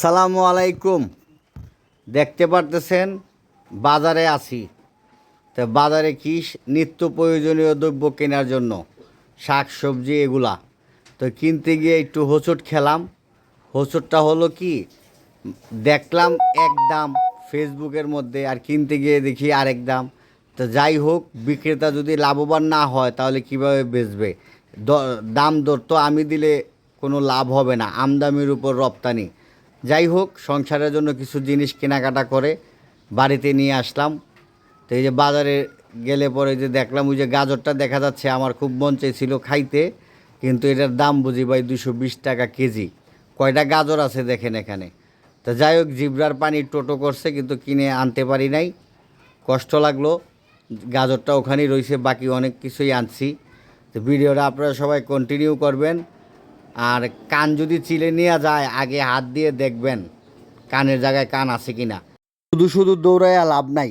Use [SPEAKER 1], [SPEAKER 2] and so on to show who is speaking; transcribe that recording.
[SPEAKER 1] সালামু আলাইকুম। দেখতে পারতেছেন, বাজারে আছি। তো বাজারে কি নিত্য প্রয়োজনীয় দ্রব্য কেনার জন্য? শাক, সবজি, এগুলা। তো কিনতে গিয়ে একটু হোঁচট খেলাম। হোঁচটটা হলো কি, দেখলাম এক দাম ফেসবুকের মধ্যে, আর কিনতে গিয়ে দেখি আরেক দাম। তো যাই হোক, বিক্রেতা যদি লাভবান না হয়, তাহলে কীভাবে বেচবে? দাম দর তো আমি দিলে কোনো লাভ হবে না। আমদামির উপর রপ্তানি। যাই হোক, সংসারের জন্য কিছু জিনিস কেনাকাটা করে বাড়িতে নিয়ে আসলাম। তো এই যে বাজারে গেলে পরে যে দেখলাম, ওই যে গাজরটা দেখা যাচ্ছে আমার খুব মন চাইছিল খাইতে, কিন্তু এটার দাম বুঝি ভাই দুশো বিশ টাকা কেজি। কয়টা গাজর আছে দেখেন এখানে। তো যাই হোক, জিব্রার পানি টোটো করছে, কিন্তু কিনে আনতে পারি নাই। কষ্ট লাগল, গাজরটা ওখানেই রয়েছে বাকি অনেক কিছুই আনছি। তো ভিডিওটা আপনারা সবাই কন্টিনিউ করবেন। আর কান যদি চিলে নেওয়া যায়, আগে হাত দিয়ে দেখবেন কানের জায়গায় কান আছে কিনা। শুধু শুধু দৌড়াইয়া লাভ নাই।